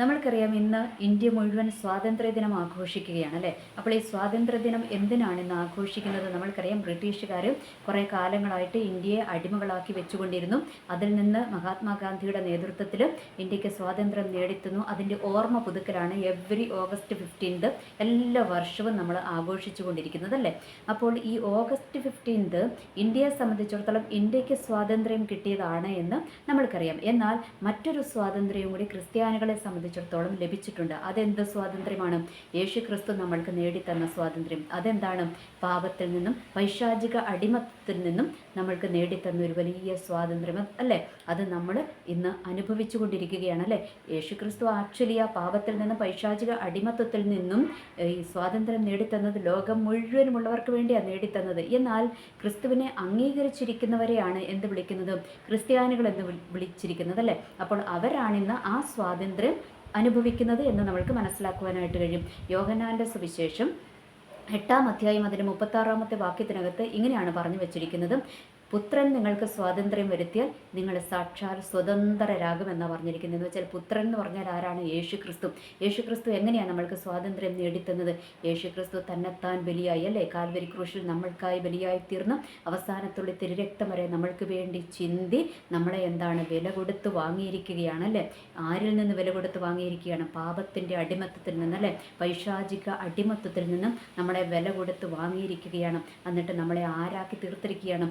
നമ്മൾക്കറിയാം ഇന്ന് ഇന്ത്യ മുഴുവൻ സ്വാതന്ത്ര്യദിനം ആഘോഷിക്കുകയാണ് അല്ലേ? അപ്പോൾ ഈ സ്വാതന്ത്ര്യദിനം എന്തിനാണ് ഇന്ന് ആഘോഷിക്കുന്നത്? നമ്മൾക്കറിയാം ബ്രിട്ടീഷുകാർ കുറേ കാലങ്ങളായിട്ട് ഇന്ത്യയെ അടിമകളാക്കി വെച്ചുകൊണ്ടിരുന്നു. അതിൽ നിന്ന് മഹാത്മാഗാന്ധിയുടെ നേതൃത്വത്തിൽ ഇന്ത്യയ്ക്ക് സ്വാതന്ത്ര്യം നേടിത്തുന്നു. അതിന്റെ ഓർമ്മ പുതുക്കലാണ് എവറി ഓഗസ്റ്റ് ഫിഫ്റ്റീൻത് എല്ലാ വർഷവും നമ്മൾ ആഘോഷിച്ചു കൊണ്ടിരിക്കുന്നത് അല്ലേ? അപ്പോൾ ഈ ഓഗസ്റ്റ് ഫിഫ്റ്റീൻത് ഇന്ത്യയെ സംബന്ധിച്ചിടത്തോളം ഇന്ത്യയ്ക്ക് സ്വാതന്ത്ര്യം കിട്ടിയതാണ് എന്ന് നമ്മൾക്കറിയാം. എന്നാൽ മറ്റൊരു സ്വാതന്ത്ര്യം കൂടി ക്രിസ്ത്യാനികളെ സംബന്ധിച്ചിടത്തോളം ലഭിച്ചിട്ടുണ്ട്. അതെന്ത് സ്വാതന്ത്ര്യമാണ്? യേശു ക്രിസ്തു നമ്മൾക്ക് നേടിത്തന്ന സ്വാതന്ത്ര്യം. അതെന്താണ്? പാപത്തിൽ നിന്നും പൈശാചിക അടിമത്തിൽ നിന്നും നമ്മൾക്ക് നേടിത്തന്ന ഒരു വലിയ സ്വാതന്ത്ര്യം അല്ലേ? അത് നമ്മൾ ഇന്ന് അനുഭവിച്ചു കൊണ്ടിരിക്കുകയാണ് അല്ലേ? യേശു ക്രിസ്തു ആക്ച്വലി ആ പാപത്തിൽ നിന്നും പൈശാചിക അടിമത്വത്തിൽ നിന്നും ഈ സ്വാതന്ത്ര്യം നേടിത്തന്നത് ലോകം മുഴുവനുമുള്ളവർക്ക് വേണ്ടിയാണ് നേടിത്തന്നത്. എന്നാൽ ക്രിസ്തുവിനെ അംഗീകരിച്ചിരിക്കുന്നവരെയാണ് എന്ത് വിളിക്കുന്നത്? ക്രിസ്ത്യാനികൾ എന്ന് വിളി- വിളിച്ചിരിക്കുന്നത് അല്ലേ? അപ്പോൾ അവരാണിന്ന് ആ സ്വാതന്ത്ര്യം അനുഭവിക്കുന്നത് എന്ന് നമ്മൾക്ക് മനസ്സിലാക്കുവാനായിട്ട് കഴിയും. യോഹന്നാന്റെ സുവിശേഷം എട്ടാം അധ്യായം അതിന്റെ മുപ്പത്താറാമത്തെ വാക്യത്തിനകത്ത് ഇങ്ങനെയാണ് പറഞ്ഞു വച്ചിരിക്കുന്നത്. പുത്രൻ നിങ്ങൾക്ക് സ്വാതന്ത്ര്യം വരുത്തിയാൽ നിങ്ങൾ സാക്ഷാൽ സ്വതന്ത്രരാകുമെന്നാണ് പറഞ്ഞിരിക്കുന്നത്. എന്ന് വെച്ചാൽ പുത്രൻ എന്ന് പറഞ്ഞാൽ ആരാണ്? യേശു ക്രിസ്തു യേശു ക്രിസ്തു എങ്ങനെയാണ് നമ്മൾക്ക് സ്വാതന്ത്ര്യം നേടിത്തന്നത്? യേശു ക്രിസ്തു തന്നെത്താൻ ബലിയായി അല്ലേ? കാൽവരി ക്രൂശിൽ നമ്മൾക്കായി ബലിയായി തീർന്നു അവസാനത്തുള്ള തിരുരക്തം വരെ നമ്മൾക്ക് വേണ്ടി ചിന്തി നമ്മളെ എന്താണ്? വില കൊടുത്ത് വാങ്ങിയിരിക്കുകയാണ് അല്ലേ? ആരിൽ നിന്ന് വില കൊടുത്ത് വാങ്ങിയിരിക്കുകയാണ്? പാപത്തിന്റെ അടിമത്തത്തിൽ നിന്ന് നിന്നല്ലേ പൈശാചിക അടിമത്തത്തിൽ നിന്നും നമ്മളെ വില കൊടുത്ത് വാങ്ങിയിരിക്കുകയാണ്. എന്നിട്ട് നമ്മളെ ആരാക്കി തീർത്തിരിക്കുകയാണ്?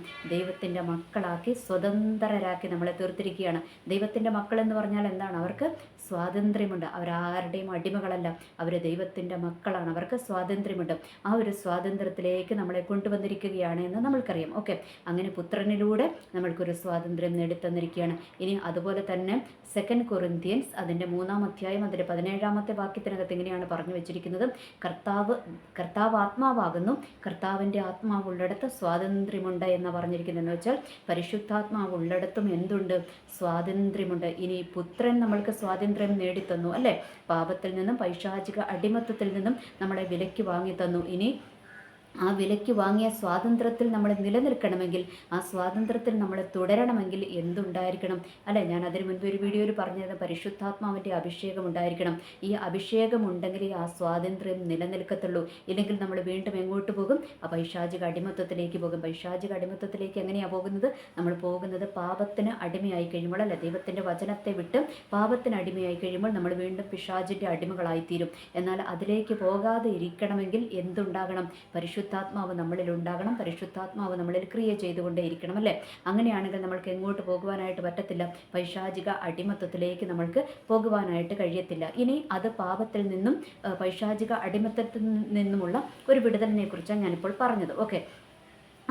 ദൈവത്തിന്റെ മക്കളാക്കി സ്വതന്ത്രരാക്കി നമ്മളെ തീർത്തിരിക്കുകയാണ്. ദൈവത്തിന്റെ മക്കൾ എന്ന് പറഞ്ഞാൽ എന്താണ്? അവർക്ക് സ്വാതന്ത്ര്യമുണ്ട്. അവരാരുടെയും അടിമകളല്ല. അവർ ദൈവത്തിന്റെ മക്കളാണ്. അവർക്ക് സ്വാതന്ത്ര്യമുണ്ട്. ആ ഒരു സ്വാതന്ത്ര്യത്തിലേക്ക് നമ്മളെ കൊണ്ടുവന്നിരിക്കുകയാണ് എന്ന് നമ്മൾക്കറിയാം. ഓക്കെ? അങ്ങനെ പുത്രനിലൂടെ നമ്മൾക്കൊരു സ്വാതന്ത്ര്യം നേടിത്തന്നിരിക്കുകയാണ്. ഇനി അതുപോലെ തന്നെ സെക്കൻഡ് കൊറിന്ത്യൻസ് അതിന്റെ മൂന്നാം അധ്യായം അതിന്റെ പതിനേഴാമത്തെ വാക്യത്തിനകത്ത് ഇങ്ങനെയാണ് പറഞ്ഞു വെച്ചിരിക്കുന്നത്. കർത്താവ് കർത്താവ് ആത്മാവാകുന്നു. കർത്താവിന്റെ ആത്മാവ് ഉള്ളിടത്ത് സ്വാതന്ത്ര്യമുണ്ട് എന്ന് പറഞ്ഞിരിക്കുന്നതെന്ന് വെച്ചാൽ പരിശുദ്ധാത്മാവ് ഉള്ളിടത്തും എന്തുണ്ട്? സ്വാതന്ത്ര്യമുണ്ട്. ഇനി പുത്രൻ നമ്മൾക്ക് സ്വാതന്ത്ര്യം നേടിത്തന്നു അല്ലേ? പാപത്തിൽ നിന്നും പൈശാചിക അടിമത്തത്തിൽ നിന്നും നമ്മളെ വിലക്ക് വാങ്ങി തന്നു ഇനി ആ വിലയ്ക്ക് വാങ്ങിയ സ്വാതന്ത്ര്യത്തിൽ നമ്മൾ നിലനിൽക്കണമെങ്കിൽ ആ സ്വാതന്ത്ര്യത്തിൽ നമ്മൾ തുടരണമെങ്കിൽ എന്തുണ്ടായിരിക്കണം? അല്ല? ഞാൻ അതിന് മുൻപ് ഒരു വീഡിയോയിൽ പറഞ്ഞത് പരിശുദ്ധാത്മാവിന്റെ അഭിഷേകം ഉണ്ടായിരിക്കണം. ഈ അഭിഷേകം ഉണ്ടെങ്കിലേ ആ സ്വാതന്ത്ര്യം നിലനിൽക്കത്തുള്ളൂ. ഇല്ലെങ്കിൽ നമ്മൾ വീണ്ടും എങ്ങോട്ട് പോകും? ആ പൈശാചിക അടിമത്തത്തിലേക്ക് പോകും. പൈശാചിക അടിമത്വത്തിലേക്ക് എങ്ങനെയാണ് പോകുന്നത്? നമ്മൾ പോകുന്നത് പാപത്തിന് അടിമയായി കഴിയുമ്പോൾ അല്ല? ദൈവത്തിന്റെ വചനത്തെ വിട്ട് പാപത്തിന് അടിമയായി കഴിയുമ്പോൾ നമ്മൾ വീണ്ടും പിശാചിന്റെ അടിമകളായിത്തീരും. എന്നാൽ അതിലേക്ക് പോകാതെ ഇരിക്കണമെങ്കിൽ എന്തുണ്ടാകണം? പരിശുദ്ധാത്മാവ് നമ്മളിൽ ഉണ്ടാകണം പരിശുദ്ധാത്മാവ് നമ്മളിൽ ക്രിയ ചെയ്തുകൊണ്ടേ ഇരിക്കണം അല്ലേ? അങ്ങനെയാണെങ്കിൽ നമ്മൾക്ക് എങ്ങോട്ട് പോകുവാനായിട്ട് പറ്റത്തില്ല. പൈശാചിക അടിമത്തത്തിലേക്ക് നമ്മൾക്ക് പോകുവാനായിട്ട് കഴിയത്തില്ല. ഇനി അത് പാപത്തിൽ നിന്നും പൈശാചിക അടിമത്തത്തിൽ നിന്നുമുള്ള ഒരു വിടുതലിനെ കുറിച്ചാണ് ഞാനിപ്പോൾ പറഞ്ഞത്. ഓക്കെ.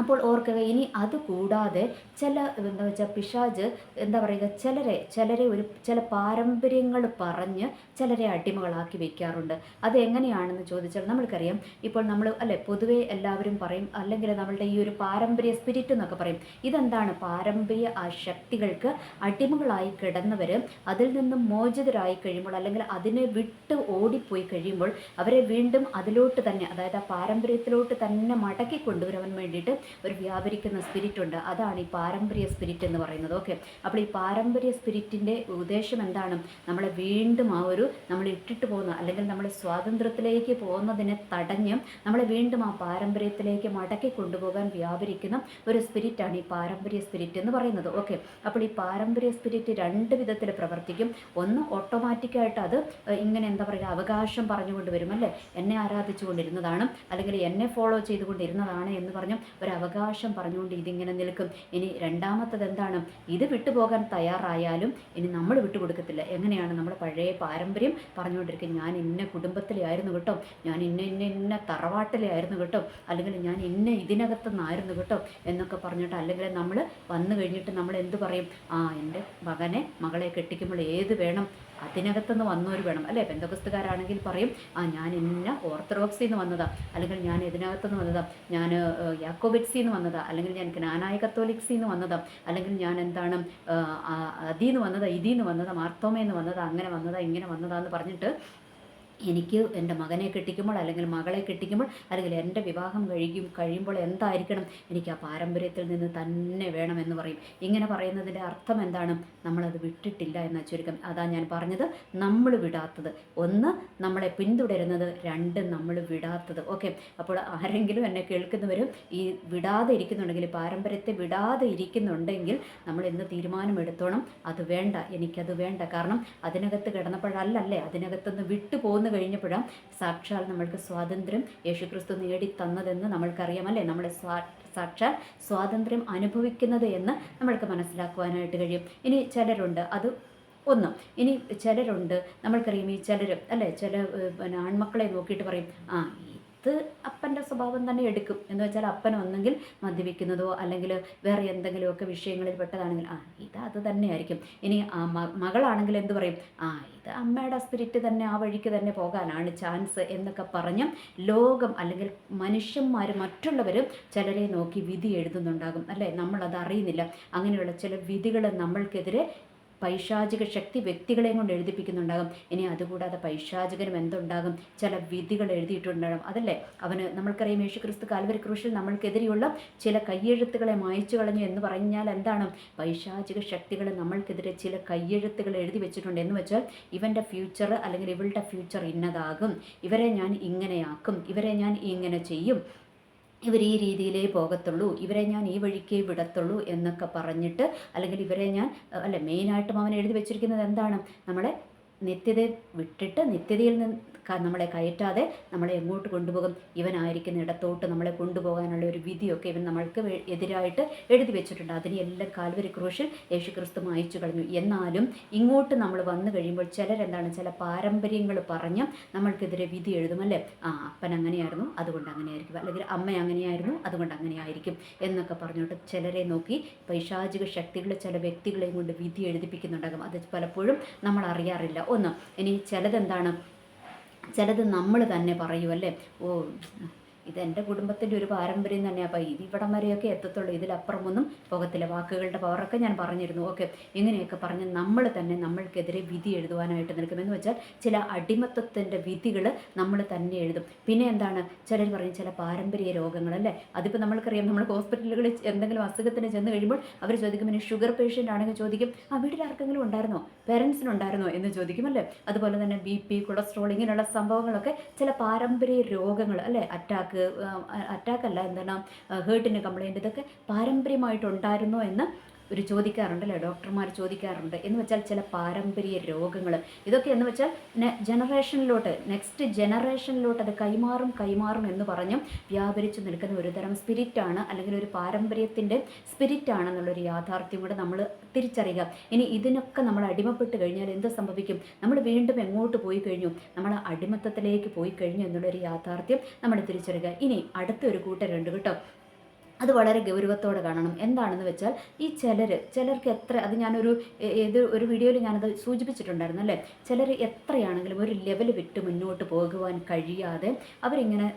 അപ്പോൾ ഓർക്കുക ഇനി അത് കൂടാതെ ചില എന്താ വെച്ചാൽ പിശാജ് എന്താ പറയുക ചിലരെ ചിലരെ ഒരു ചില പാരമ്പര്യങ്ങൾ പറഞ്ഞ് ചിലരെ അടിമകളാക്കി വെക്കാറുണ്ട്. അത് എങ്ങനെയാണെന്ന് ചോദിച്ചാൽ നമ്മൾക്കറിയാം ഇപ്പോൾ നമ്മൾ അല്ലെ പൊതുവേ എല്ലാവരും പറയും അല്ലെങ്കിൽ നമ്മളുടെ ഈ ഒരു പാരമ്പര്യ സ്പിരിറ്റ് എന്നൊക്കെ പറയും. ഇതെന്താണ്? പാരമ്പര്യ ആ ശക്തികൾക്ക് അടിമകളായി കിടന്നവർ അതിൽ നിന്നും മോചിതരായി കഴിയുമ്പോൾ അല്ലെങ്കിൽ അതിനെ വിട്ട് ഓടിപ്പോയി കഴിയുമ്പോൾ അവരെ വീണ്ടും അതിലോട്ട് തന്നെ അതായത് ആ പാരമ്പര്യത്തിലോട്ട് തന്നെ മടക്കി കൊണ്ടുവരാൻ വേണ്ടിയിട്ട് ഒരു വ്യാപരിക്കുന്ന സ്പിരിറ്റ് ഉണ്ട്. അതാണ് ഈ പാരമ്പര്യ സ്പിരിറ്റ് എന്ന് പറയുന്നത്. ഓക്കെ അപ്പോൾ ഈ പാരമ്പര്യ സ്പിരിറ്റിന്റെ ഉദ്ദേശം എന്താണ്? നമ്മളെ വീണ്ടും ആ ഒരു നമ്മൾ ഇട്ടിട്ട് പോകുന്ന അല്ലെങ്കിൽ നമ്മൾ സ്വാതന്ത്ര്യത്തിലേക്ക് പോകുന്നതിനെ തടഞ്ഞ് നമ്മളെ വീണ്ടും ആ പാരമ്പര്യത്തിലേക്ക് മടക്കി കൊണ്ടുപോകാൻ വ്യാപരിക്കുന്ന ഒരു സ്പിരിറ്റാണ് ഈ പാരമ്പര്യ സ്പിരിറ്റ് എന്ന് പറയുന്നത്. ഓക്കെ അപ്പോൾ ഈ പാരമ്പര്യ സ്പിരിറ്റ് രണ്ട് വിധത്തിൽ പ്രവർത്തിക്കും. ഒന്ന് ഓട്ടോമാറ്റിക്കായിട്ട് അത് ഇങ്ങനെ എന്താ പറയുക അവകാശം പറഞ്ഞുകൊണ്ട് വരും അല്ലേ? എന്നെ ആരാധിച്ചുകൊണ്ടിരുന്നതാണ് അല്ലെങ്കിൽ എന്നെ ഫോളോ ചെയ്തുകൊണ്ടിരുന്നതാണ് എന്ന് പറഞ്ഞ് ഒരു അവകാശം പറഞ്ഞുകൊണ്ട് ഇതിങ്ങനെ നിൽക്കും. ഇനി രണ്ടാമത്തത് എന്താണ്? ഇത് വിട്ടുപോകാൻ തയ്യാറായാലും ഇനി നമ്മൾ വിട്ടുകൊടുക്കത്തില്ല. എങ്ങനെയാണ് നമ്മുടെ പഴയ പാരമ്പര്യം പറഞ്ഞുകൊണ്ടിരിക്കും ഞാൻ ഇന്ന കുടുംബത്തിലായിരുന്നു കേട്ടോ. ഞാൻ ഇന്ന ഇന്ന ഇന്ന തറവാട്ടിലെ ആയിരുന്നു കേട്ടോ. അല്ലെങ്കിൽ ഞാൻ ഇന്ന ഇതിനകത്തുനിന്നായിരുന്നു കേട്ടോ എന്നൊക്കെ പറഞ്ഞിട്ട് അല്ലെങ്കിൽ നമ്മൾ വന്നു കഴിഞ്ഞിട്ട് നമ്മൾ എന്ത് പറയും? ആ എന്റെ മകനെ മകളെ കെട്ടിക്കുമ്പോൾ ഏത് വേണം? അതിനകത്തുനിന്ന് വന്നവർ വേണം. അല്ലേ? ബന്ധുക്കസ്തുകാരാണെങ്കിൽ പറയും ആ ഞാൻ ഇന്ന ഓർത്തഡോക്സിൽ നിന്ന് വന്നതാ? അല്ലെങ്കിൽ ഞാൻ ഇതിനകത്തുനിന്ന് വന്നതാ? ഞാൻ യാക്കോബിറ്റ്സിൽ നിന്ന് വന്നതാ? അല്ലെങ്കിൽ ഞാൻ ജ്ഞാനായ കത്തോലിക്സിൽ നിന്ന് വന്നതാ? അല്ലെങ്കിൽ ഞാൻ എന്താണ് അതിൽ നിന്ന് വന്നതാ? ഇതിൽ നിന്ന് വന്നതാ? മാർത്തോമയിൽ നിന്ന് വന്നതാ? അങ്ങനെ വന്നതാ? ഇങ്ങനെ വന്നതാന്ന് പറഞ്ഞിട്ട് എനിക്ക് എന്റെ മകനെ കെട്ടിക്കുമ്പോൾ അല്ലെങ്കിൽ മകളെ കെട്ടിക്കുമ്പോൾ അല്ലെങ്കിൽ എന്റെ വിവാഹം കഴിക്കും കഴിയുമ്പോൾ എന്തായിരിക്കണം എനിക്ക് ആ പാരമ്പര്യത്തിൽ നിന്ന് തന്നെ വേണമെന്ന് പറയും. ഇങ്ങനെ പറയുന്നതിന്റെ അർത്ഥം എന്താണ്? നമ്മളത് വിട്ടിട്ടില്ല എന്ന ചുരുക്കം. അതാ ഞാൻ പറഞ്ഞത് നമ്മൾ വിടാത്തത്. ഒന്ന് നമ്മളെ പിന്തുടരുന്നത്. രണ്ട് നമ്മൾ വിടാത്തത്. ഓക്കെ. അപ്പോൾ ആരെങ്കിലും എന്നെ കേൾക്കുന്നവരും ഈ വിടാതെ ഇരിക്കുന്നുണ്ടെങ്കിൽ പാരമ്പര്യത്തെ വിടാതെ ഇരിക്കുന്നുണ്ടെങ്കിൽ നമ്മൾ ഇന്ന് തീരുമാനമെടുത്തോണം. അത് വേണ്ട. എനിക്കത് വേണ്ട. കാരണം അതിനകത്ത് കിടന്നപ്പോഴല്ലല്ലേ? അതിനകത്തുനിന്ന് വിട്ടു പോകുന്ന കഴിഞ്ഞപ്പോഴാണ് സാക്ഷാൽ നമ്മൾക്ക് സ്വാതന്ത്ര്യം യേശുക്രിസ്തു നേടിത്തന്നതെന്ന് നമ്മൾക്കറിയാം അല്ലേ? നമ്മളെ സ്വാ സാക്ഷാൽ സ്വാതന്ത്ര്യം അനുഭവിക്കുന്നത് എന്ന് നമ്മൾക്ക് മനസ്സിലാക്കുവാനായിട്ട് കഴിയും. ഇനി ചിലരുണ്ട് അത് ഒന്ന് ഇനി ചിലരുണ്ട് നമ്മൾക്കറിയാം ഈ ചിലർ അല്ലേ? ചില പിന്നെ ആൺമക്കളെ നോക്കിയിട്ട് പറയും ആ ഇത് അപ്പന്റെ സ്വഭാവം തന്നെ എടുക്കും. എന്ന് വെച്ചാൽ അപ്പൻ ഒന്നെങ്കിൽ മദ്യപിക്കുന്നതോ അല്ലെങ്കിൽ വേറെ എന്തെങ്കിലുമൊക്കെ വിഷയങ്ങളിൽ പെട്ടതാണെങ്കിൽ ആ ഇത് അത് തന്നെയായിരിക്കും. ഇനി ആ മകളാണെങ്കിൽ എന്ത് പറയും? ആ ഇത് അമ്മയുടെ സ്പിരിറ്റ് തന്നെ ആ വഴിക്ക് തന്നെ പോകാനാണ് ചാൻസ് എന്നൊക്കെ പറഞ്ഞ് ലോകം അല്ലെങ്കിൽ മനുഷ്യന്മാർ മറ്റുള്ളവർ ചിലരെ നോക്കി വിധി എഴുതുന്നുണ്ടാകും. അല്ലേ? നമ്മളത് അറിയുന്നില്ല. അങ്ങനെയുള്ള ചില വിധികൾ നമ്മൾക്കെതിരെ പൈശാചിക ശക്തി വ്യക്തികളെയും കൊണ്ട് എഴുതിപ്പിക്കുന്നുണ്ടാകും. ഇനി അതുകൂടാതെ പൈശാചികനും എന്തുണ്ടാകും? ചില വിധികൾ എഴുതിയിട്ടുണ്ടാകും. അതല്ലേ? അവന് നമ്മൾക്കറിയാം യേശു ക്രിസ്തു കാൽവരി ക്രൂശിൽ നമ്മൾക്കെതിരെയുള്ള ചില കയ്യെഴുത്തുകളെ മായച്ചു കളഞ്ഞു എന്ന് പറഞ്ഞാൽ എന്താണ്? പൈശാചിക ശക്തികൾ നമ്മൾക്കെതിരെ ചില കയ്യെഴുത്തുകൾ എഴുതി വെച്ചിട്ടുണ്ട്. എന്ന് വെച്ചാൽ ഇവന്റെ ഫ്യൂച്ചർ അല്ലെങ്കിൽ ഇവളുടെ ഫ്യൂച്ചർ ഇന്നതാകും. ഇവരെ ഞാൻ ഇങ്ങനെയാക്കും. ഇവരെ ഞാൻ ഇങ്ങനെ ചെയ്യും. ഇവർ ഈ രീതിയിലേ പോകത്തുള്ളൂ. ഇവരെ ഞാൻ ഈ വഴിക്കേ വിടത്തുള്ളൂ എന്നൊക്കെ പറഞ്ഞിട്ട് അല്ലെങ്കിൽ ഇവരെ ഞാൻ അല്ല മെയിനായിട്ടും അവൻ എഴുതി വെച്ചിരിക്കുന്നത് എന്താണ്? നമ്മളെ നിത്യത വിട്ടിട്ട് നിത്യതയിൽ നിന്ന് ക- നമ്മളെ കയറ്റാതെ നമ്മളെ എങ്ങോട്ട് കൊണ്ടുപോകും? ഇവനായിരിക്കുന്ന ഇടത്തോട്ട് നമ്മളെ കൊണ്ടുപോകാനുള്ള ഒരു വിധിയൊക്കെ ഇവൻ നമ്മൾക്ക് എതിരായിട്ട് എഴുതി വെച്ചിട്ടുണ്ട്. അതിനെല്ലാം കാൽവരി ക്രൂശിൽ യേശു ക്രിസ്തു മായച്ചു കളഞ്ഞു. എന്നാലും ഇങ്ങോട്ട് നമ്മൾ വന്നു കഴിയുമ്പോൾ ചിലരെന്താണ്? ചില പാരമ്പര്യങ്ങൾ പറഞ്ഞ് നമ്മൾക്കെതിരെ വിധി എഴുതുമല്ലേ ആ അപ്പൻ അങ്ങനെയായിരുന്നു അതുകൊണ്ട് അങ്ങനെയായിരിക്കും. അല്ലെങ്കിൽ അമ്മ അങ്ങനെയായിരുന്നു അതുകൊണ്ട് അങ്ങനെയായിരിക്കും എന്നൊക്കെ പറഞ്ഞുകൊണ്ട് ചിലരെ നോക്കി പൈശാചിക ശക്തികൾ ചില വ്യക്തികളെയും കൊണ്ട് വിധി എഴുതിപ്പിക്കുന്നുണ്ടാകും. അത് പലപ്പോഴും നമ്മൾ അറിയാറില്ല. ഒന്ന് ഇനി ചിലതെന്താണ്? ചിലത് നമ്മൾ തന്നെ പറയുമല്ലേ ഓ ഇതെന്റെ കുടുംബത്തിന്റെ ഒരു പാരമ്പര്യം തന്നെയാണ് അപ്പോൾ ഇവിടം വരെയൊക്കെ എത്തത്തുള്ളൂ. ഇതിലപ്പുറമൊന്നും പോകത്തില്ല. വാക്കുകളുടെ പവറൊക്കെ ഞാൻ പറഞ്ഞിരുന്നു. ഓക്കെ ഇങ്ങനെയൊക്കെ പറഞ്ഞ് നമ്മൾ തന്നെ നമ്മൾക്കെതിരെ വിധി എഴുതുവാനായിട്ട് നിൽക്കുമെന്ന് വെച്ചാൽ ചില അടിമത്വത്തിന്റെ വിധികൾ നമ്മൾ തന്നെ എഴുതും. പിന്നെ എന്താണ്? ചിലർ പറയും ചില പാരമ്പര്യ രോഗങ്ങൾ അല്ലേ? അതിപ്പോൾ നമ്മൾക്കറിയാം നമ്മൾ ഹോസ്പിറ്റലുകളിൽ എന്തെങ്കിലും അസുഖത്തിന് ചെന്ന് കഴിയുമ്പോൾ അവർ ചോദിക്കും പിന്നെ ഷുഗർ പേഷ്യന്റ് ആണെങ്കിൽ ചോദിക്കും ആ വീട്ടിൽ ആർക്കെങ്കിലും ഉണ്ടായിരുന്നോ? പേരൻസിനുണ്ടായിരുന്നോ എന്ന് ചോദിക്കും അല്ലേ? അതുപോലെ തന്നെ ബി പി കൊളസ്ട്രോൾ ഇങ്ങനെയുള്ള സംഭവങ്ങളൊക്കെ ചില പാരമ്പര്യ രോഗങ്ങൾ അല്ലേ? അറ്റാക്ക് അറ്റാക്ക് അറ്റാക്കല്ല എന്താണ് ഹേർട്ടിന് കംപ്ലൈന്റ് ഇതൊക്കെ പാരമ്പര്യമായിട്ടുണ്ടായിരുന്നോ എന്ന് ഒരു ചോദിക്കാറുണ്ടല്ലേ ഡോക്ടർമാർ ചോദിക്കാറുണ്ട്. എന്ന് വെച്ചാൽ ചില പാരമ്പര്യ രോഗങ്ങൾ ഇതൊക്കെ എന്ന് വെച്ചാൽ ജനറേഷനിലോട്ട് നെക്സ്റ്റ് ജനറേഷനിലോട്ട് അത് കൈമാറും കൈമാറും എന്ന് പറഞ്ഞും വ്യാപരിച്ചു നിൽക്കുന്ന ഒരു തരം സ്പിരിറ്റാണ് അല്ലെങ്കിൽ ഒരു പാരമ്പര്യത്തിന്റെ സ്പിരിറ്റാണെന്നുള്ളൊരു യാഥാർത്ഥ്യം കൂടെ നമ്മൾ തിരിച്ചറിയുക. ഇനി ഇതിനൊക്കെ നമ്മൾ അടിമപ്പെട്ട് കഴിഞ്ഞാൽ എന്ത് സംഭവിക്കും? നമ്മൾ വീണ്ടും എങ്ങോട്ട് പോയി കഴിഞ്ഞു? നമ്മൾ അടിമത്തത്തിലേക്ക് പോയി കഴിഞ്ഞു എന്നുള്ളൊരു യാഥാർത്ഥ്യം നമ്മൾ തിരിച്ചറിയുക. ഇനി അടുത്തൊരു കൂട്ടരുണ്ട് കേട്ടോ. അത് വളരെ ഗൗരവത്തോടെ കാണണം. എന്താണെന്ന് വെച്ചാൽ ഈ ചിലർ ചിലർക്ക് എത്ര അത് ഞാനൊരു ഏത് ഒരു വീഡിയോയിൽ ഞാനത് സൂചിപ്പിച്ചിട്ടുണ്ടായിരുന്നു അല്ലേ? ചിലർ എത്രയാണെങ്കിലും ഒരു ലെവൽ വിട്ട് മുന്നോട്ട് പോകുവാൻ കഴിയാതെ അവരിങ്ങനെ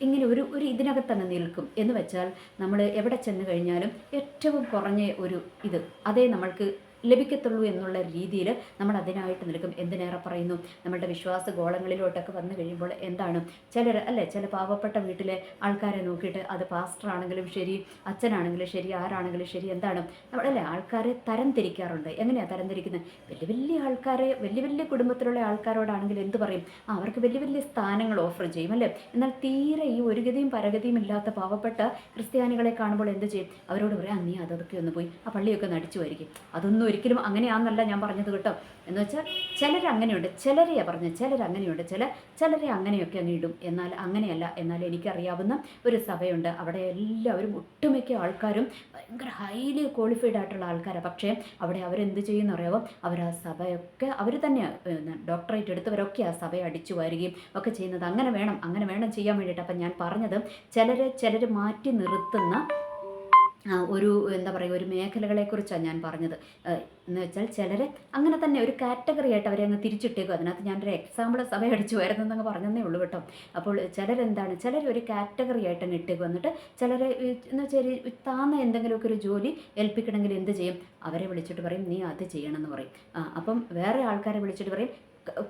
ഇങ്ങനെ ഒരു ഒരു ഇതിനകത്തങ്ങ് നിൽക്കും. എന്ന് വെച്ചാൽ നമ്മൾ എവിടെ ചെന്ന് കഴിഞ്ഞാലും ഏറ്റവും കുറഞ്ഞ ഒരു ഇത് അതേ നമ്മൾക്ക് ലഭിക്കത്തുള്ളൂ എന്നുള്ള രീതിയിൽ നമ്മൾ അതിനായിട്ട് നിൽക്കും. എന്തിനേറെ പറയുന്നു? നമ്മളുടെ വിശ്വാസ ഗോളങ്ങളിലോട്ടൊക്കെ വന്നു കഴിയുമ്പോൾ എന്താണ്? ചിലർ അല്ലേ ചില പാവപ്പെട്ട വീട്ടിലെ ആൾക്കാരെ നോക്കിയിട്ട് അത് പാസ്റ്റർ ആണെങ്കിലും ശരി അച്ഛനാണെങ്കിലും ശരി ആരാണെങ്കിലും ശരി എന്താണ്? നമ്മളല്ലേ ആൾക്കാരെ തരം തിരിക്കാറുണ്ട് എങ്ങനെയാണ് തരം തിരിക്കുന്നത് വലിയ വലിയ ആൾക്കാരെ വലിയ വലിയ കുടുംബത്തിലുള്ള ആൾക്കാരോടാണെങ്കിൽ എന്ത് പറയും? അവർക്ക് വലിയ വലിയ സ്ഥാനങ്ങൾ ഓഫർ ചെയ്യും അല്ലേ? എന്നാൽ തീരെ ഈ ഒരു ഗതിയും പരഗതിയും ഇല്ലാത്ത പാവപ്പെട്ട ക്രിസ്ത്യാനികളെ കാണുമ്പോൾ എന്ത് ചെയ്യും? അവരോട് പറയാം "ആ, നീ അതൊക്കെ ഒന്ന് പോയി ആ പള്ളിയൊക്കെ നടിച്ചു വരികയും അതൊന്നും ഒരിക്കലും അങ്ങനെയാണെന്നല്ല ഞാൻ പറഞ്ഞത് കേട്ടോ. എന്ന് വെച്ചാൽ ചിലർ അങ്ങനെയുണ്ട് ചിലരെയാണ് പറഞ്ഞത് ചിലർ അങ്ങനെയുണ്ട് ചില ചിലരെ അങ്ങനെയൊക്കെ അങ്ങ് ഇടും. എന്നാൽ അങ്ങനെയല്ല എന്നാൽ എനിക്കറിയാവുന്ന ഒരു സഭയുണ്ട്. അവിടെ എല്ലാവരും ഒട്ടുമിക്ക ആൾക്കാരും ഭയങ്കര ഹൈലി ക്വാളിഫൈഡ് ആയിട്ടുള്ള ആൾക്കാരാണ് പക്ഷേ അവിടെ അവരെന്ത് ചെയ്യുന്ന അറിയാവോ? അവർ ആ സഭയൊക്കെ അവർ തന്നെ ഡോക്ടറേറ്റ് എടുത്തവരൊക്കെ ആ സഭയെ അടിച്ചു വരികയും ഒക്കെ ചെയ്യുന്നത്. അങ്ങനെ വേണം അങ്ങനെ വേണം ചെയ്യാൻ വേണ്ടിയിട്ട്. അപ്പം ഞാൻ പറഞ്ഞത് ചിലരെ ചിലർ മാറ്റി നിർത്തുന്ന ഒരു എന്താ പറയുക ഒരു മേഖലകളെക്കുറിച്ചാണ് ഞാൻ പറഞ്ഞത്. എന്ന് വെച്ചാൽ ചിലർ അങ്ങനെ തന്നെ ഒരു കാറ്റഗറി ആയിട്ട് അവരെ അങ്ങ് തിരിച്ചിട്ടേക്കും. അതിനകത്ത് ഞാനൊരു എക്സാമ്പിൾ സഭ അടിച്ചു വരുന്നു എന്നങ്ങ് പറഞ്ഞതേ ഉള്ളൂ കേട്ടോ. അപ്പോൾ ചിലരെന്താണ് ചിലർ ഒരു കാറ്റഗറി ആയിട്ട് അങ്ങ് ഇട്ടേക്കും എന്നിട്ട് ചിലരെ എന്ന് വെച്ചാൽ താന്ന എന്തെങ്കിലുമൊക്കെ ഒരു ജോലി ഏൽപ്പിക്കണമെങ്കിൽ എന്ത് ചെയ്യും? അവരെ വിളിച്ചിട്ട് പറയും നീ അത് ചെയ്യണമെന്ന് പറയും. അപ്പം വേറെ ആൾക്കാരെ വിളിച്ചിട്ട് പറയും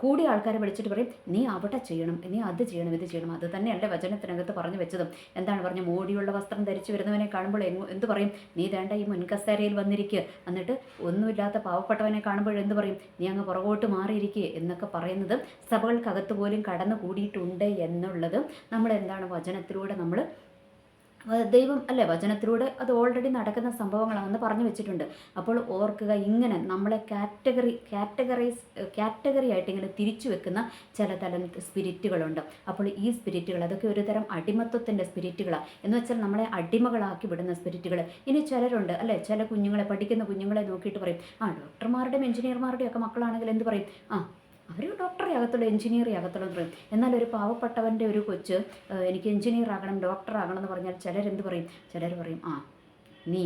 കൂടിയ ആൾക്കാരെ വിളിച്ചിട്ട് പറയും നീ അവിടെ ചെയ്യണം നീ അത് ചെയ്യണം ഇത് ചെയ്യണം. അത് തന്നെയല്ലേ വചനത്തിനകത്ത് പറഞ്ഞു വെച്ചതും. എന്താണ് പറഞ്ഞു മോടിയുള്ള വസ്ത്രം ധരിച്ചു വരുന്നവനെ കാണുമ്പോൾ എന്ത് പറയും? നീ വേണ്ട ഈ മുൻകസേരയിൽ വന്നിരിക്കുക എന്നിട്ട് ഒന്നുമില്ലാത്ത പാവപ്പെട്ടവനെ കാണുമ്പോൾ എന്ത് പറയും? നീ അങ്ങ് പുറകോട്ട് മാറിയിരിക്കുക എന്നൊക്കെ പറയുന്നത് സഭകൾക്കകത്ത് പോലും കടന്നു കൂടിയിട്ടുണ്ട് എന്നുള്ളത് നമ്മൾ എന്താണ് വചനത്തിലൂടെ നമ്മൾ ദൈവം അല്ലേ വചനത്തിലൂടെ അത് ഓൾറെഡി നടക്കുന്ന സംഭവങ്ങളാണെന്ന് പറഞ്ഞു വെച്ചിട്ടുണ്ട്. അപ്പോൾ ഓർക്കുക ഇങ്ങനെ നമ്മളെ കാറ്റഗറി കാറ്റഗറൈസ് കാറ്റഗറി ആയിട്ട് ഇങ്ങനെ തിരിച്ചു വെക്കുന്ന ചില തരം സ്പിരിറ്റുകളുണ്ട് അപ്പോൾ ഈ സ്പിരിറ്റുകൾ അതൊക്കെ ഒരു തരം അടിമത്വത്തിന്റെ സ്പിരിറ്റുകളാണ് എന്ന് വെച്ചാൽ നമ്മളെ അടിമകളാക്കി വിടുന്ന സ്പിരിറ്റുകൾ ഇനി ചിലരുണ്ട് അല്ലേ? ചില കുഞ്ഞുങ്ങളെ പഠിക്കുന്ന കുഞ്ഞുങ്ങളെ നോക്കിയിട്ട് പറയും ആ ഡോക്ടർമാരുടെയും എഞ്ചിനീയർമാരുടെയും ഒക്കെ മക്കളാണെങ്കിൽ എന്ത് പറയും? ആ അവർ ഡോക്ടറെ ആകത്തുള്ളൂ എഞ്ചിനീയർ ആകത്തുള്ളൂ എന്ന് പറയും. എന്നാൽ ഒരു പാവപ്പെട്ടവന്റെ ഒരു കൊച്ച് എനിക്ക് എഞ്ചിനീയർ ആകണം ഡോക്ടർ ആകണം എന്ന് പറഞ്ഞാൽ ചിലരെന്ത് പറയും? ചിലർ പറയും ആ നീ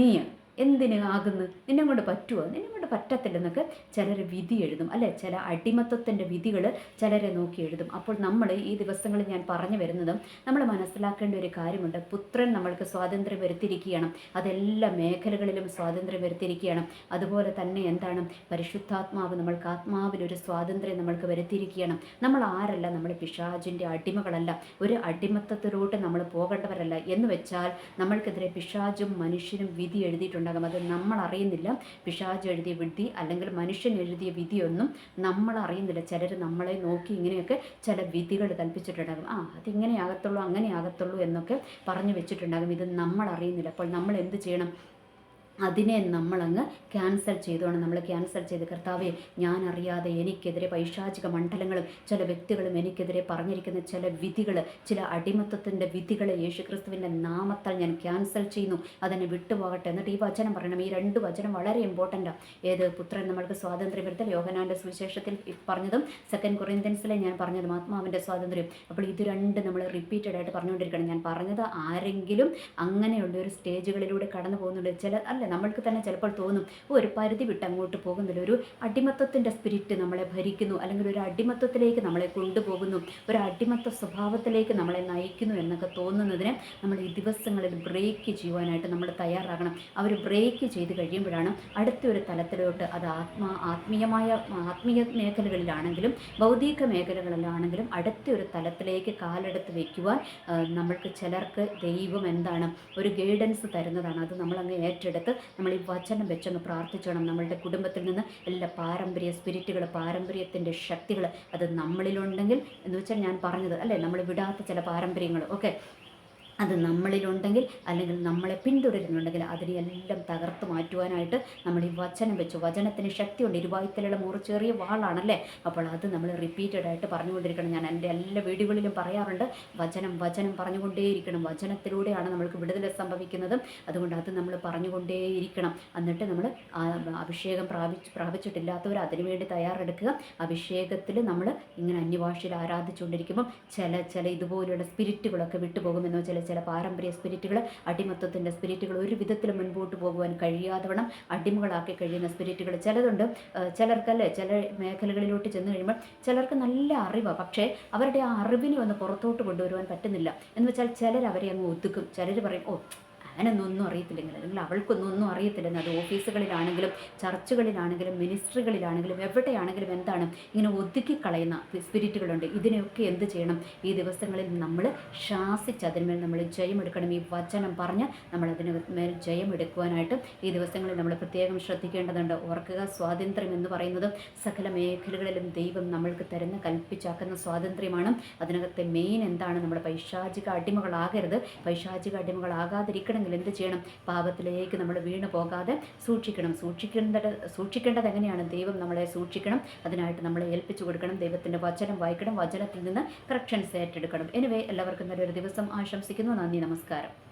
നീ എന്തിന് ആകുന്നു? നിന്നെ കൊണ്ട് പറ്റുമോ നിന്നെ കൊണ്ട് പറ്റത്തില്ലെന്നൊക്കെ ചിലർ വിധി എഴുതും. അല്ലെ? ചില അടിമത്വത്തിന്റെ വിധികൾ ചിലരെ നോക്കി എഴുതും. അപ്പോൾ നമ്മൾ ഈ ദിവസങ്ങളിൽ ഞാൻ പറഞ്ഞു വരുന്നതും നമ്മൾ മനസ്സിലാക്കേണ്ട ഒരു കാര്യമുണ്ട്. പുത്രൻ നമ്മൾക്ക് സ്വാതന്ത്ര്യം വരുത്തിയിരിക്കുകയാണ്. അതെല്ലാ മേഖലകളിലും സ്വാതന്ത്ര്യം വരുത്തിയിരിക്കുകയാണ്. അതുപോലെ തന്നെ എന്താണ്? പരിശുദ്ധാത്മാവ് നമ്മൾക്ക് ആത്മാവിനൊരു സ്വാതന്ത്ര്യം നമ്മൾക്ക് വരുത്തിയിരിക്കുകയാണ്. നമ്മൾ ആരല്ല? നമ്മൾ പിഷാജിന്റെ അടിമകളല്ല. ഒരു അടിമത്തത്തിലോട്ട് നമ്മൾ പോകേണ്ടവരല്ല. എന്ന് വെച്ചാൽ നമ്മൾക്കെതിരെ പിശാചും മനുഷ്യനും വിധി എഴുതിയിട്ടുണ്ടാകും അത് നമ്മൾ അറിയുന്നില്ല പിശാജ് എഴുതിയ വിധി അല്ലെങ്കിൽ മനുഷ്യൻ എഴുതിയ വിധിയൊന്നും നമ്മൾ അറിയുന്നില്ല ചിലർ നമ്മളെ നോക്കി ഇങ്ങനെയൊക്കെ ചില വിധികൾ കൽപ്പിച്ചിട്ടുണ്ടാകും. ആ അതിങ്ങനെ ആകത്തുള്ളൂ അങ്ങനെ ആകത്തുള്ളൂ എന്നൊക്കെ പറഞ്ഞു വെച്ചിട്ടുണ്ടാകും. ഇത് നമ്മൾ അറിയുന്നില്ല അപ്പോൾ നമ്മൾ എന്ത് ചെയ്യണം? അതിനെ നമ്മളങ്ങ് ക്യാൻസൽ ചെയ്തോണം. നമ്മൾ ക്യാൻസൽ ചെയ്ത് കർത്താവെ ഞാൻ അറിയാതെ എനിക്കെതിരെ പൈശാചിക മണ്ഡലങ്ങളും ചില വ്യക്തികളും എനിക്കെതിരെ പറഞ്ഞിരിക്കുന്ന ചില വിധികൾ ചില അടിമത്തത്തിന്റെ വിധികൾ യേശുക്രിസ്തുവിന്റെ നാമത്താൽ ഞാൻ ക്യാൻസൽ ചെയ്യുന്നു. അതിനെ വിട്ടുപോകട്ടെ എന്നിട്ട് ഈ വചനം പറയണം. ഈ രണ്ട് വചനം വളരെ ഇമ്പോർട്ടന്റാണ് ഏത് പുത്രൻ നമ്മൾക്ക് സ്വാതന്ത്ര്യം വരുത്തൽ യോഗനാന്റെ സുവിശേഷത്തിൽ പറഞ്ഞതും സെക്കൻഡ് കൊറിയന്ത്യൻസിലെ ഞാൻ പറഞ്ഞതും ആത്മാവിന്റെ സ്വാതന്ത്ര്യം. അപ്പോൾ ഇത് രണ്ട് നമ്മൾ റിപ്പീറ്റഡ് ആയിട്ട് പറഞ്ഞുകൊണ്ടിരിക്കണം ഞാൻ പറഞ്ഞത് ആരെങ്കിലും അങ്ങനെയുള്ള ഒരു സ്റ്റേജുകളിലൂടെ കടന്നു പോകുന്നുണ്ട് ചില അല്ല നമ്മൾക്ക് തന്നെ ചിലപ്പോൾ തോന്നും ഒരു പരിധി വിട്ട് അങ്ങോട്ട് പോകുന്നില്ല. ഒരു അടിമത്തത്തിന്റെ സ്പിരിറ്റ് നമ്മളെ ഭരിക്കുന്നു. അല്ലെങ്കിൽ ഒരു അടിമത്തത്തിലേക്ക് നമ്മളെ കൊണ്ടുപോകുന്നു. ഒരു അടിമത്ത സ്വഭാവത്തിലേക്ക് നമ്മളെ നയിക്കുന്നു എന്നൊക്കെ തോന്നുന്നതിന് നമ്മൾ ഈ ദിവസങ്ങളിൽ ബ്രേക്ക് ചെയ്യുവാനായിട്ട് നമ്മൾ തയ്യാറാകണം. അവർ ബ്രേക്ക് ചെയ്ത് കഴിയുമ്പോഴാണ് അടുത്ത ഒരു തലത്തിലോട്ട് അത് ആത്മാ ആത്മീയമായ ആത്മീയ മേഖലകളിലാണെങ്കിലും ഭൗതിക മേഖലകളിലാണെങ്കിലും അടുത്ത ഒരു തലത്തിലേക്ക് കാലെടുത്ത് വയ്ക്കുവാൻ നമ്മൾക്ക് ചിലർക്ക് ദൈവം എന്താണ് ഒരു ഗൈഡൻസ് തരുന്നതാണ്. അത് നമ്മളങ്ങ് ഏറ്റെടുത്ത് നമ്മൾ ഈ വചനം വെച്ചങ്ങ് പ്രാർത്ഥിച്ചോണം. നമ്മളുടെ കുടുംബത്തിൽ നിന്ന് എല്ലാ പാരമ്പര്യ സ്പിരിറ്റുകൾ പാരമ്പര്യത്തിന്റെ ശക്തികൾ അത് നമ്മളിലുണ്ടെങ്കിൽ എന്ന് വെച്ചാൽ ഞാൻ പറഞ്ഞത് അല്ലേ? നമ്മൾ വിടാത്ത ചില പാരമ്പര്യങ്ങൾ. ഓക്കെ? അത് നമ്മളിലുണ്ടെങ്കിൽ അല്ലെങ്കിൽ നമ്മളെ പിന്തുടരുന്നുണ്ടെങ്കിൽ അതിനെയെല്ലാം തകർത്ത് മാറ്റുവാനായിട്ട് നമ്മൾ ഈ വചനം വെച്ചു. വചനത്തിന് ശക്തിയുണ്ട്. ഇരുവായ്ത്തലുള്ള മുറി ചെറിയ വാളാണല്ലേ? അപ്പോൾ അത് നമ്മൾ റിപ്പീറ്റഡ് ആയിട്ട് പറഞ്ഞുകൊണ്ടിരിക്കണം. ഞാൻ എന്റെ എല്ലാ വീഡിയോകളിലും പറയാറുണ്ട് വചനം വചനം പറഞ്ഞുകൊണ്ടേയിരിക്കണം. വചനത്തിലൂടെയാണ് നമ്മൾക്ക് വിടുതൽ സംഭവിക്കുന്നതും. അതുകൊണ്ട് അത് നമ്മൾ പറഞ്ഞുകൊണ്ടേയിരിക്കണം. എന്നിട്ട് നമ്മൾ അഭിഷേകം പ്രാപിച്ച് പ്രാപിച്ചിട്ടില്ലാത്തവർ അതിനുവേണ്ടി തയ്യാറെടുക്കുക. അഭിഷേകത്തിൽ നമ്മൾ ഇങ്ങനെ അന്യഭാഷയിൽ ആരാധിച്ചുകൊണ്ടിരിക്കുമ്പം ചില ചില ഇതുപോലെയുള്ള സ്പിരിറ്റുകളൊക്കെ വിട്ടുപോകുമെന്നോ ചില ചില പാരമ്പര്യ സ്പിരിറ്റുകൾ അടിമത്വത്തിന്റെ സ്പിരിറ്റുകൾ ഒരു വിധത്തിൽ മുൻപോട്ട് പോകുവാൻ കഴിയാതെ വണ്ണം അടിമകളാക്കി കഴിയുന്ന സ്പിരിറ്റുകൾ ചിലതുണ്ട് ചിലർക്കല്ലേ ചില മേഖലകളിലോട്ട് ചെന്ന് കഴിയുമ്പോൾ ചിലർക്ക് നല്ല അറിവാണ് പക്ഷേ അവരുടെ ആ അറിവിനെ ഒന്ന് പുറത്തോട്ട് കൊണ്ടുവരുവാൻ പറ്റുന്നില്ല. എന്ന് വെച്ചാൽ ചിലർ അവരെ അങ്ങ് ഒതുക്കും. ചിലർ പറയും ഓ അവനൊന്നും ഒന്നും അറിയത്തില്ലെങ്കിൽ അല്ലെങ്കിൽ അവൾക്കൊന്നും ഒന്നും അറിയത്തില്ലെന്ന് അത് ഓഫീസുകളിലാണെങ്കിലും ചർച്ചുകളിലാണെങ്കിലും മിനിസ്ട്രികളിലാണെങ്കിലും എവിടെയാണെങ്കിലും എന്താണ് ഇങ്ങനെ ഒതുക്കി കളയുന്ന സ്പിരിറ്റുകളുണ്ട്. ഇതിനെയൊക്കെ എന്ത് ചെയ്യണം? ഈ ദിവസങ്ങളിൽ നമ്മൾ ശാസിച്ച് അതിന്മേൽ നമ്മൾ ജയമെടുക്കണം. ഈ വചനം പറഞ്ഞ് നമ്മൾ അതിന് മേൽ ജയമെടുക്കുവാനായിട്ട് ഈ ദിവസങ്ങളിൽ നമ്മൾ പ്രത്യേകം ശ്രദ്ധിക്കേണ്ടതുണ്ട്. ഓർക്കുക സ്വാതന്ത്ര്യം എന്ന് പറയുന്നത് സകല മേഖലകളിലും ദൈവം നമ്മൾക്ക് തരുന്ന കൽപ്പിച്ചാക്കുന്ന സ്വാതന്ത്ര്യമാണ്. അതിനകത്തെ മെയിൻ എന്താണ്? നമ്മുടെ പൈശാചിക അടിമകളാകരുത്. പൈശാചിക അടിമകളാകാതിരിക്കണമെങ്കിൽ എന്ത് ചെയ്യണം? പാപത്തിലേക്ക് നമ്മൾ വീണു പോകാതെ സൂക്ഷിക്കണം. സൂക്ഷിക്കേണ്ടത് സൂക്ഷിക്കേണ്ടത് എങ്ങനെയാണ്? ദൈവം നമ്മളെ സൂക്ഷിക്കണം. അതിനായിട്ട് നമ്മളെ ഏൽപ്പിച്ചു കൊടുക്കണം. ദൈവത്തിന്റെ വചനം വായിക്കണം. വചനത്തിൽ നിന്ന് കറക്ഷൻസ് ഏറ്റെടുക്കണം. എനിവേ എല്ലാവർക്കും നല്ലൊരു ദിവസം ആശംസിക്കുന്നു. നന്ദി നമസ്കാരം.